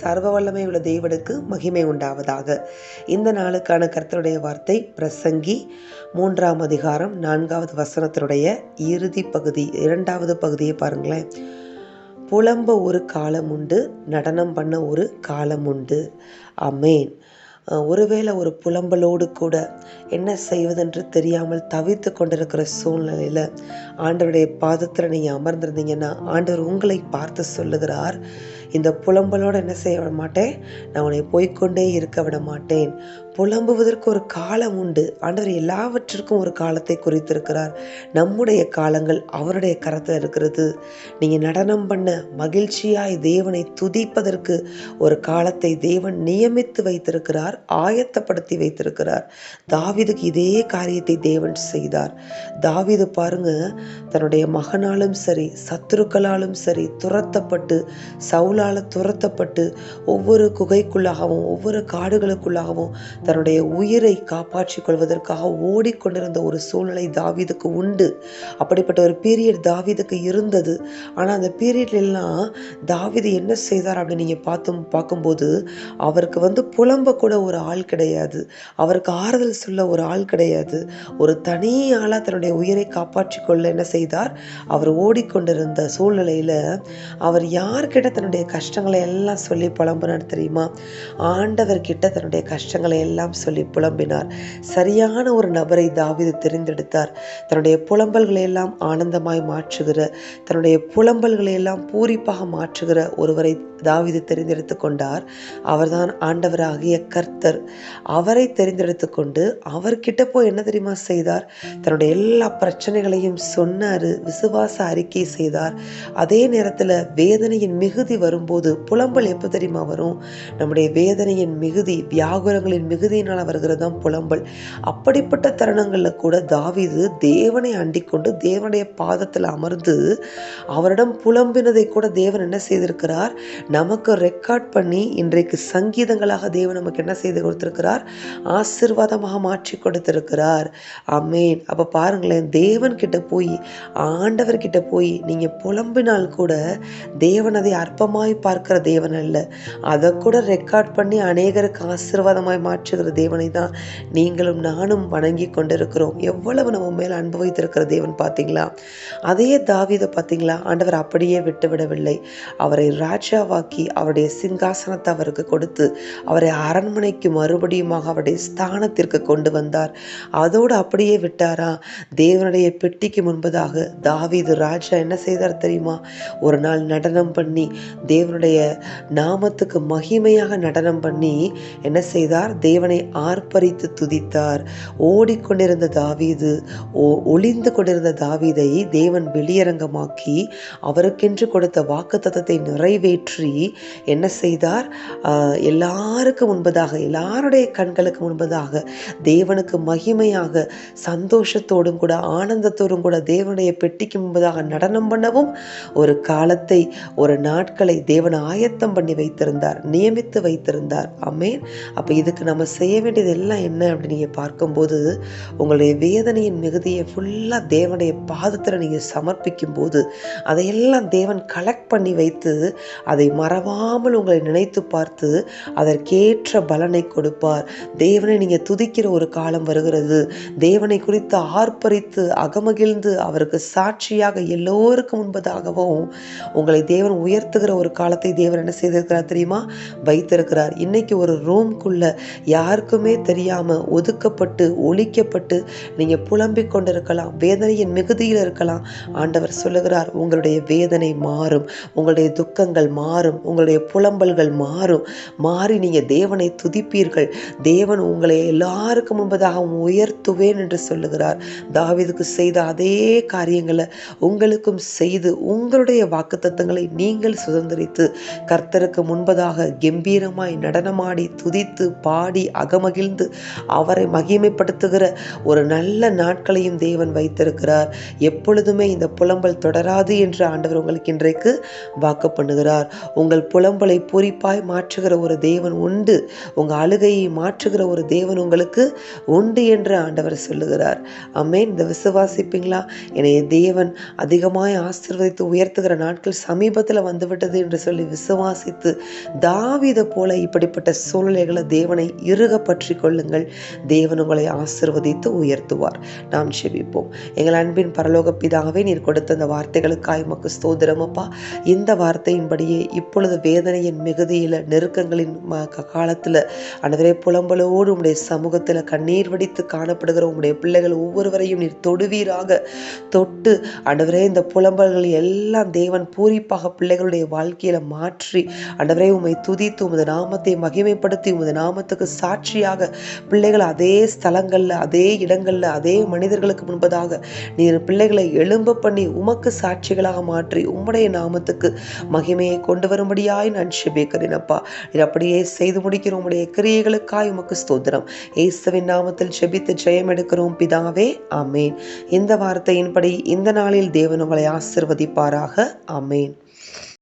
சர்வ வல்லமை உள்ள தேவனுக்கு மகிமை உண்டாவதாக. இந்த நாளுக்கான கர்த்தருடைய வார்த்தை பிரசங்கி மூன்றாம் அதிகாரம் நான்காவது வசனத்தினுடைய இறுதி பகுதி இரண்டாவது பகுதியை பாருங்களேன். புலம்ப ஒரு காலம் உண்டு நடனம் பண்ண ஒரு காலம் உண்டு. அமேன் ஒருவேளை ஒரு புலம்பலோடு கூட என்ன செய்வதென்று தெரியாமல் தவித்து கொண்டிருக்கிற சூழ்நிலையில் ஆண்டவருடைய பாதத்தில் நீங்கள் அமர்ந்திருந்தீங்கன்னா ஆண்டவர் உங்களை பார்த்து சொல்லுகிறார். இந்த புலம்பலோடு என்ன செய்ய விட மாட்டேன்? நான் உன்னை போய்கொண்டே இருக்க விட மாட்டேன். புலம்புவதற்கு ஒரு காலம் உண்டு. ஆண்டவர் எல்லாவற்றிற்கும் ஒரு காலத்தை குறித்திருக்கிறார். நம்முடைய காலங்கள் அவருடைய கரத்தில் இருக்கிறது. நீங்கள் நடனம் பண்ண மகிழ்ச்சியாய் தேவனை துதிப்பதற்கு ஒரு காலத்தை தேவன் நியமித்து வைத்திருக்கிறார் ஆயத்தப்படுத்தி வைத்திருக்கிறார். தாவிதுக்கு இதே காரியத்தை தேவன் செய்தார். தாவிது பாருங்க தன்னுடைய மகனாலும் சரி சத்துருக்களாலும் சரி துரத்தப்பட்டு சவுலால் துரத்தப்பட்டு ஒவ்வொரு குகைக்குள்ளாகவும் ஒவ்வொரு காடுகளுக்குள்ளாகவும் தன்னுடைய உயிரை காப்பாற்றிக் கொள்வதற்காக ஓடிக்கொண்டிருந்த ஒரு சூழ்நிலை தாவிதுக்கு உண்டு. அப்படிப்பட்ட ஒரு பீரியட் தாவிதுக்கு இருந்தது. ஆனால் அந்த பீரியட்லாம் தாவிது என்ன செய்தார் அப்படின்னு நீங்கள் பார்த்து பார்க்கும்போது அவருக்கு வந்து புலம்ப கூட ஒரு ஆள் கிடையாது. அவருக்கு ஆறுதல் சொல்ல ஒரு ஆள் கிடையாது. ஒரு தனி ஆளாக தன்னுடைய உயிரை காப்பாற்றி கொள்ள என்ன செய்தார்? அவர் ஓடிக்கொண்டிருந்த சூழ்நிலையில் அவர் யார்கிட்ட தன்னுடைய கஷ்டங்களை எல்லாம் சொல்லி புலம்புனார் தெரியுமா? ஆண்டவர்கிட்ட தன்னுடைய கஷ்டங்களை எல்லாம் சொல்லி புலம்பினார். சரியான ஒரு நபரை தாவிது தெரிந்தெடுத்தார். தன்னுடைய புலம்பல்களை எல்லாம் ஆனந்தமாய் மாற்றுகிற தன்னுடைய புலம்பல்களை எல்லாம் பூரிப்பாக மாற்றுகிற ஒருவரை தாவிது தெரிந்தெடுத்து கொண்டார். அவர்தான் ஆண்டவராகிய கர்த்தர். அவரை தெரிந்தெடுத்து கொண்டு அவர்கிட்ட போய் என்ன தெரியுமா செய்தார்? தன்னுடைய எல்லா பிரச்சனைகளையும் சொன்னார் விசுவாச அறிக்கை செய்தார். அதே நேரத்தில் வேதனையின் மிகுதி வரும் வரும்போது புலம்பல் எப்போ தெரியுமா வரும்? நம்முடைய வேதனையின் மிகுதி வியாகுரங்களின் மிகுதியினால் வருகிறது தான் புலம்பல். அப்படிப்பட்ட தருணங்களில் கூட தாவிது தேவனை அண்டிக்கொண்டு தேவனுடைய பாதத்தில் அமர்ந்து அவரிடம் புலம்பினதை கூட தேவன் என்ன செய்திருக்கிறார்? நமக்கு ரெக்கார்ட் பண்ணி இன்றைக்கு சங்கீதங்களாக தேவன் நமக்கு என்ன செய்து கொடுத்திருக்கிறார்? ஆசிர்வாதமாக மாற்றி கொடுத்திருக்கிறார். அமேன் அப்போ பாருங்களேன் தேவன் கிட்ட போய் ஆண்டவர் கிட்ட போய் நீங்கள் புலம்பினால் கூட தேவன் அதை அற்பமாய் பார்க்கிற தேவன் அல்ல. அதை கூட ரெக்கார்ட் பண்ணி அநேகருக்கு ஆசீர்வாதமாய் மாற்றுகிற தேவனை தான் நீங்களும் நானும் வணங்கி கொண்டிருக்கிறோம். எவ்வளவு நம்ம மேல் அன்பு வைத்திருக்கிற தேவன் பார்த்தீங்களா? அதே தாவிதை பார்த்தீங்களா? ஆண்டவர் அப்படியே விட்டுவிடவில்லை. அவரை ராஜாவாக்கி அவருடைய சிங்காசனத்தை அவருக்கு கொடுத்து அவரை அரண்மனைக்கு மறுபடியுமாக அவருடைய ஸ்தானத்திற்கு கொண்டு வந்தார். அதோடு அப்படியே விட்டாரா? தேவனுடைய பெட்டிக்கு முன்பதாக தாவிது ராஜா என்ன செய்தார் தெரியுமா? ஒரு நாள் நடனம் பண்ணி தேவனுடைய நாமத்துக்கு மகிமையாக நடனம் பண்ணி என்ன செய்தார்? தேவனை ஆர்ப்பரித்து துதித்தார். ஓடிக்கொண்டிருந்த தாவீது ஓ ஒளிந்து கொண்டிருந்த தாவீதை தேவன் வெளியரங்கமாக்கி அவருக்கென்று கொடுத்த வாக்குத்தத்தத்தை நிறைவேற்றி என்ன செய்தார்? எல்லாருக்கும் முன்பதாக எல்லாருடைய கண்களுக்கு முன்பதாக தேவனுக்கு மகிமையாக சந்தோஷத்தோடும் கூட ஆனந்தத்தோடும் கூட தேவனுடைய பெட்டிக்கு முன்பதாக நடனம் பண்ணவும் ஒரு காலத்தை ஒரு நாட்களை தேவன் ஆயத்தம் பண்ணி வைத்திருந்தார் நியமித்து வைத்திருந்தார். அமேன் அப்போ இதுக்கு நம்ம செய்ய வேண்டியது எல்லாம் என்ன அப்படின்னு நீங்கள் பார்க்கும்போது உங்களுடைய வேதனையின் மிகுதியை ஃபுல்லாக தேவனுடைய பாதத்தில் நீங்கள் சமர்ப்பிக்கும் போது அதையெல்லாம் தேவன் கலெக்ட் பண்ணி வைத்து அதை மறவாமல் உங்களை நினைத்து பார்த்து அதற்கேற்ற பலனை கொடுப்பார். தேவனை நீங்கள் துதிக்கிற ஒரு காலம் வருகிறது. தேவனை குறித்து ஆர்ப்பரித்து அகமகிழ்ந்து அவருக்கு சாட்சியாக எல்லோருக்கும் முன்பதாகவும் உங்களை தேவன் உயர்த்துகிற ஒரு காலத்தை தேவர் என்ன செய்திருக்கிறார் தெரியுமா? வைத்திருக்கிறார். இன்னைக்கு ஒரு ரூம்குள்ள யாருக்குமே தெரியாமல் ஒதுக்கப்பட்டு ஒழிக்கப்பட்டு நீங்கள் புலம்பிக் கொண்டிருக்கலாம். வேதனையின் மிகுதியில் இருக்கலாம். ஆண்டவர் சொல்லுகிறார் உங்களுடைய வேதனை மாறும். உங்களுடைய துக்கங்கள் மாறும். உங்களுடைய புலம்பல்கள் மாறும். மாறி நீங்கள் தேவனை துதிப்பீர்கள். தேவன் உங்களை எல்லாருக்கும் முன்பதாக உயர்த்துவேன் என்று சொல்லுகிறார். தாவிதுக்கு செய்த அதே காரியங்களை உங்களுக்கும் செய்து உங்களுடைய வாக்குத்தத்தங்களை நீங்கள் சுதந்திரித்து கர்த்தருக்கு முன்பதாக கம்பீரமாய் நடனமாடி துதித்து பாடி அகமகிழ்ந்து அவரை மகிமைப்படுத்துகிற ஒரு நல்ல நாட்களையும் தேவன் வைத்திருக்கிறார். எப்பொழுதுமே இந்த புலம்பல் தொடராது என்று ஆண்டவர் உங்களுக்கு இன்றைக்கு வாக்கு பண்ணுகிறார். உங்கள் புலம்பலை பூரிப்பாய் மாற்றுகிற ஒரு தேவன் உண்டு. உங்கள் அழுகையை மாற்றுகிற ஒரு தேவன் உங்களுக்கு உண்டு என்று ஆண்டவர் சொல்லுகிறார். அம்மேன் இந்த விசுவாசிப்பீங்களா? என்னைய தேவன் அதிகமாய் ஆசிர்வதித்து உயர்த்துகிற நாட்கள் சமீபத்தில் வந்துவிட்டது என்று சொல்லி விசுவாசித்து தாவித போல இப்படிப்பட்ட சூழ்நிலைகளை தேவனை இறுக பற்றி கொள்ளுங்கள். தேவன் உங்களை ஆசிர்வதித்து உயர்த்துவார். நாம் செபிப்போம் எங்கள் அன்பின் பரலோக பிதாவே நீர் கொடுத்த அந்த வார்த்தைகளுக்காய் உமக்கு ஸ்தோதிரமப்பா இந்த வார்த்தையின்படியே இப்பொழுது வேதனையின் மிகுதியில் நெருக்கங்களின் ம- க- புலம்பலோடு உடைய சமூகத்தில் கண்ணீர் வடித்து காணப்படுகிற உங்களுடைய பிள்ளைகள் ஒவ்வொருவரையும் நீர் தொடுவீராக. தொட்டு அனைவரே இந்த புலம்பல்கள் எல்லாம் தேவன் பூரிப்பாக பிள்ளைகளுடைய வாழ்க்கை வாழ்க்கையில மாற்றி அண்டவரே உம்மை துதித்து உமது நாமத்தை மகிமைப்படுத்தி உமது நாமத்துக்கு சாட்சியாக பிள்ளைகள் அதே ஸ்தலங்கள்ல அதே இடங்கள்ல அதே மனிதர்களுக்கு முன்பதாக நீர் பிள்ளைகளை எழும்ப பண்ணி உமக்கு சாட்சிகளாக மாற்றி உம்முடைய நாமத்துக்கு மகிமையை கொண்டு வரும்படியாய் நான் செபிக்கிறேன் அப்பா. நீர் அப்படியே செய்து முடிக்கிற உம்முடைய கிரியைகளுக்காய் உமக்கு ஸ்தோத்திரம். இயேசுவின் நாமத்தில் செபித்து ஜெயம் எடுக்கிறோம் பிதாவே அமேன் இந்த வார்த்தையின்படி இந்த நாளில் தேவன் உங்களை ஆசிர்வதிப்பாராக அமேன்